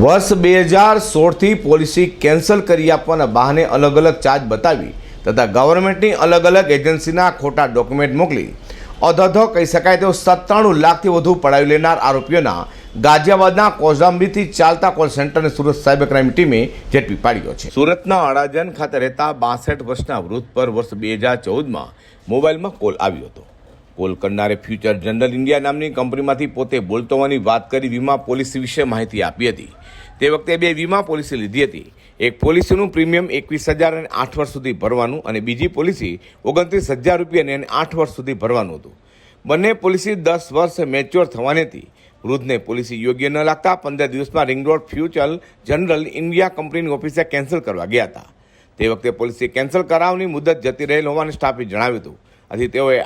વર્ષ બે હજાર સોળથી પોલિસી કેન્સલ કરી આપવાના બહાને અલગ અલગ ચાર્જ બતાવી તથા ગવર્મેન્ટની અલગ અલગ એજન્સીના ખોટા ડોક્યુમેન્ટ મોકલી. અધધો કહી શકાય તેવો સત્તાણું લાખથી વધુ પડાવી લેનાર આરોપીઓના ગાઝિયાબાદના કોઝાંબીથી ચાલતા કોલ સેન્ટરને સુરત સાયબર ક્રાઇમ ટીમે ઝડપી પાડ્યો છે. સુરતના અડાજન ખાતે રહેતા બાસઠ વર્ષના વૃદ્ધ પર વર્ષ બે હજાર ચૌદમાં મોબાઈલમાં કોલ આવ્યો હતો. કોલ કરનારે ફ્યુચર જનરલ ઇન્ડિયા નામની કંપનીમાંથી પોતે બોલતો હોવાની વાત કરી વીમા પોલિસી વિશે માહિતી આપી હતી. તે વખતે બે વીમા પોલિસી લીધી હતી. એક પોલિસીનું પ્રીમિયમ એકવીસ હજાર અને આઠ વર્ષ સુધી ભરવાનું અને બીજી પોલિસી ઓગણત્રીસ હજાર રૂપિયાની અને આઠ વર્ષ સુધી ભરવાનું હતું. બંને પોલિસી દસ વર્ષ મેચ્યોર થવાની હતી. વૃદ્ધને પોલિસી યોગ્ય ન લાગતા પંદર દિવસમાં ring road future general India કંપનીની ઓફિસે કેન્સલ કરવા ગયા હતા. તે વખતે પોલિસી કેન્સલ કરાવવાની મુદત જતી રહેલ હોવાનું સ્ટાફે જણાવ્યું હતું. આથી તેઓએ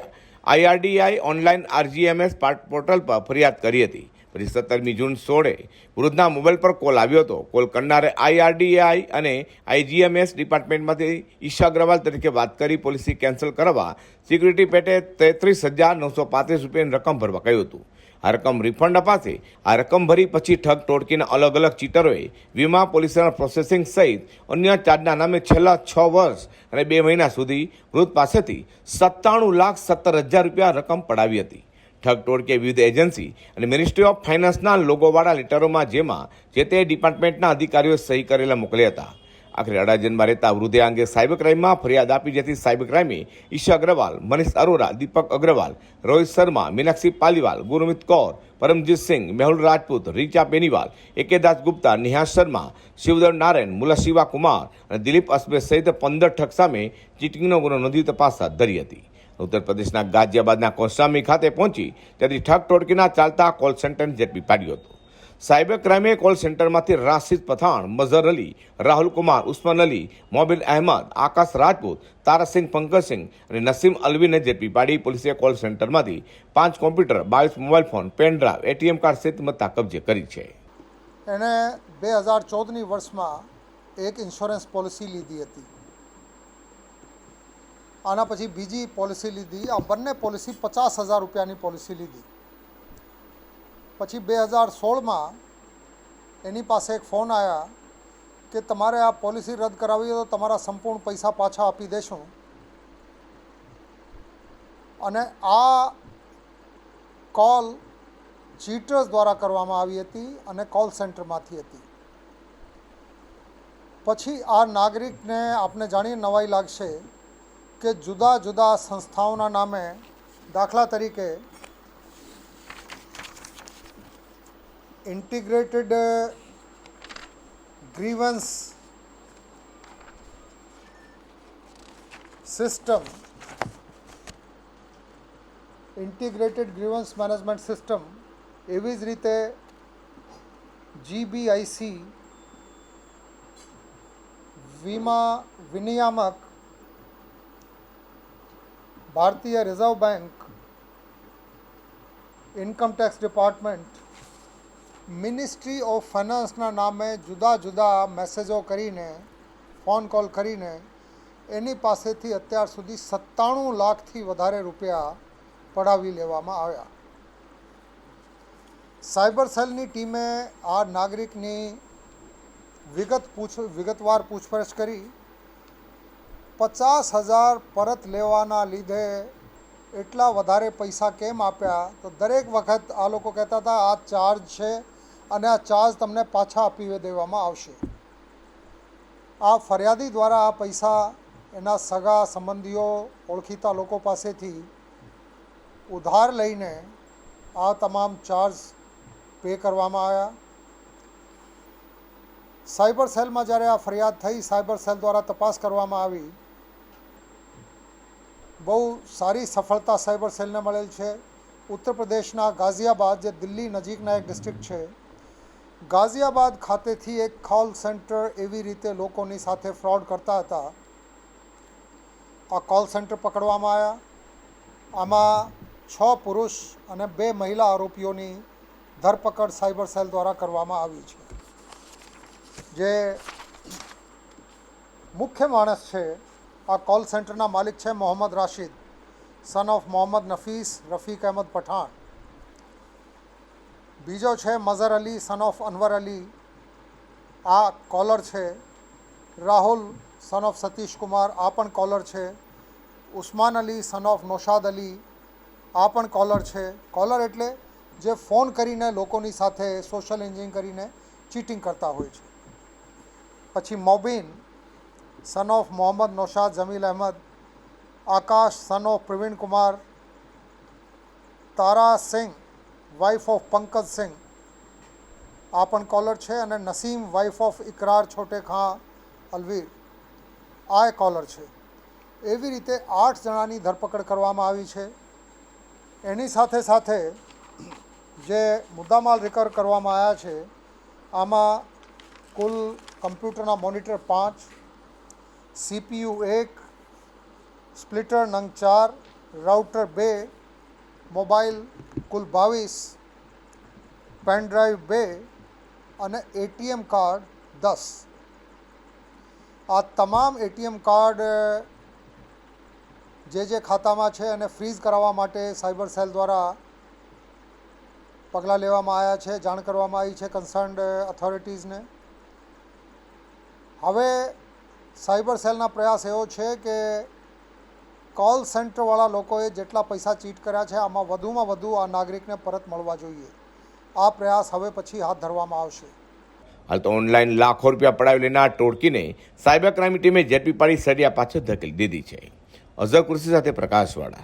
આઈઆરડીઆઈ ઓનલાઈન આરજીએમએસ પોર્ટલ પર ફરિયાદ કરી હતી. પછી સત્તરમી જૂન સોળે વૃદ્ધના મોબાઈલ પર કોલ આવ્યો હતો. કોલ કરનારે આઈઆરડીઆઈ અને આઈજીએમએસ ડિપાર્ટમેન્ટમાંથી ઈશા અગ્રવાલ તરીકે વાત કરી પોલિસી કેન્સલ કરવા સિક્યુરિટી પેટે તેત્રીસ હજાર નવસો પાંત્રીસ રૂપિયાની રકમ ભરવા કહ્યું હતું. આ રકમ રિફંડ અપાશે. આ રકમ ભરી પછી ઠગ ટોળકીના અલગ અલગ ચીટરોએ વીમા પોલિસીના પ્રોસેસિંગ સહિત અન્ય ચાર્જના નામે છેલ્લા છ વર્ષ અને બે મહિના સુધી વૃદ્ધ પાસેથી સત્તાણું લાખ સત્તર હજાર રૂપિયા રકમ પડાવી હતી. ઠગ ટોળકીએ વિવિધ એજન્સી અને મિનિસ્ટ્રી ઓફ ફાઇનાન્સના લોગોવાળા લેટરોમાં જેમાં જે તે ડિપાર્ટમેન્ટના અધિકારીઓ સહી કરેલા મોકલ્યા હતા. આખરે અડાજનમાં રહેતા વૃદ્ધે અંગે સાયબર ક્રાઇમમાં ફરિયાદ આપી, જેથી સાયબર ક્રાઇમે ઈશા અગ્રવાલ, મનીષ અરોરા, દીપક અગ્રવાલ, રોહિત શર્મા, મીનાક્ષી પાલીવાલ, ગુરમિત કૌર, પરમજીત સિંહ મેહુલ રાજપૂત, રીચા બેનીવાલ, એકેદાસ ગુપ્તા નિહાસ શર્મા શિવદર નારાયણ, મુલા શિવા કુમાર અને દિલીપ અસ્બે સહિત પંદર ઠગ સામે ચીટિંગનો ગુનો નોંધી તપાસ હાથ ધરી હતી. ઉત્તર પ્રદેશના ગાઝિયાબાદના કોસામી ખાતે પહોંચી ત્યાંથી ઠગ ટોળકીના ચાલતા કોલ સેન્ટરને ઝડપી પાડ્યો હતો. સાયબર ક્રાઇમે કોલ સેન્ટરમાંથી રાશિદ પઠાણ, મઝર અલી, રાહુલ કુમાર, ઉસ્માન અલી, મોબિલ અહેમદ, આકાશ રાજપૂત, તારાસિંહ પંકજસિંહ અને નસીમ અલવીને ઝડપી પાડી પોલીસે કોલ સેન્ટરમાંથી પાંચ કોમ્પ્યુટર, બાવીસ mobile phone, pen drive, ATM card સહિત મત્તા કબજે કરી છે. એણે બે હજાર ચૌદની વર્ષમાં એક ઇન્સ્યોરન્સ પોલિસી લીધી હતી. આના પછી બીજી પોલિસી લીધી. આ બંને પોલિસી પચાસ હજાર રૂપિયાની પોલિસી લીધી. પછી બે હજાર સોળમાં એની પાસે એક ફોન આવ્યા કે તમારે આ પોલિસી રદ કરાવી હોય તો તમારા સંપૂર્ણ પૈસા પાછા આપી દેશું. અને આ કોલ ચીટર્સ દ્વારા કરવામાં આવી હતી અને કોલ સેન્ટરમાંથી હતી. પછી આ નાગરિકને આપણે જાણીને નવાઈ લાગશે કે જુદા જુદા સંસ્થાઓના નામે દાખલા તરીકે integrated grievance system, integrated grievance management system, એવી જ રીતે જીબીઆઈસી વીમા વિનિયામક, ભારતીય reserve bank income tax department ministry of ફાઇનાન્સના નામે જુદા જુદા મેસેજો કરીને ફોન કોલ કરીને, એની પાસેથી અત્યાર સુધી સત્તાણું લાખથી વધારે રૂપિયા પડાવી લેવામાં આવ્યા. સાયબર સેલની ટીમે આ નાગરિકની વિગત પૂછ, વિગતવાર પૂછપરછ કરી. પચાસ હજાર પરત લેવાના લીધે એટલા વધારે પૈસા કેમ આપ્યા? તો દરેક વખત આ લોકો કહેતા હતા, આ ચાર્જ છે અને આ ચાર્જ તમને પાછા આપી દેવામાં આવશે. આ ફરિયાદી દ્વારા આ પૈસા એના સગા સંબંધીઓ, ઓળખીતા લોકો પાસેથી ઉધાર લઈને આ તમામ ચાર્જ પે કરવામાં આવ્યા. સાયબર સેલમાં જ્યારે આ ફરિયાદ થઈ, સાયબર સેલ દ્વારા તપાસ કરવામાં આવી. બહુ સારી સફળતા સાયબર સેલને મળેલ છે. ઉત્તર પ્રદેશના ગાઝિયાબાદ, જે દિલ્હી નજીકના એક ડિસ્ટ્રિક્ટ છે ગાઝિયાબાદ ખાતેથી એક કોલ સેન્ટર એવી રીતે લોકોની સાથે ફ્રોડ કરતા હતા. આ કોલ સેન્ટર પકડવામાં આવ્યા. આમાં છ પુરુષ અને બે મહિલા આરોપીઓની ધરપકડ સાયબર સેલ દ્વારા કરવામાં આવી છે. જે મુખ્ય માણસ છે, આ કોલ સેન્ટરના માલિક છે મોહમ્મદ રાશિદ સન ઓફ મોહમ્મદ નફીસ, રફીક અહેમદ પઠાણ. બીજો છે મઝર અલી સન ઓફ અનવર અલી. આ કોલર છે. રાહુલ સન ઓફ સતીશ કુમાર, આ પણ કોલર છે. ઉસ્માન અલી સન ઓફ નૌશાદ અલી, આ પણ કોલર છે. કોલર એટલે જે ફોન કરીને લોકોની સાથે સોશિયલ એન્જિનિયરિંગ કરીને ચીટિંગ કરતા હોય છે. પછી Mobin son of Mohammad Naushad, Jamil Ahmed, Akash son of Praveen Kumar, Tara Singh wife of Pankaj Singh આ પણ કોલર છે અને નસીમ વાઇફ ઓફ ઇકરાર છોટે ખાં અલવીર આ એ કોલર છે. એવી રીતે આઠ જણાની ધરપકડ કરવામાં આવી છે. એની સાથે સાથે જે મુદ્દામાલ રિકવર કરવામાં આવ્યા છે, આમાં કુલ કમ્પ્યુટરના મોનિટર પાંચ સીપીયુ એક, સ્પ્લિટર નંગ ચાર, રાઉટર બે મોબાઈલ કુલ બાવીસ, પેન ડ્રાઈવ બે અને એટીએમ કાર્ડ દસ. આ તમામ એટીએમ કાર્ડ જે જે ખાતામાં છે એને ફ્રીઝ કરાવવા માટે સાયબર સેલ દ્વારા પગલાં લેવામાં આવ્યા છે, જાણ કરવામાં આવી છે કન્સર્ન્ડ ઓથોરિટીઝને. હવે સાયબર સેલના પ્રયાસ એવો છે કે કોલ સેન્ટરવાળા લોકોએ જેટલા પૈસા ચીટ કર્યા છે, આમાં વધુમાં વધુ આ નાગરિકને પરત મળવા જોઈએ. આ પ્રયાસ હવે પછી હાથ ધરવામાં આવશે. હાલ તો ઓનલાઈન લાખો રૂપિયા પડાવી લેનાર ટોળકીને સાયબર ક્રાઇમ ટીમે ઝડપી પાડી સળિયા પાછળ ધકેલી દીધી છે. અઝર કૃષિ સાથે પ્રકાશવાળા.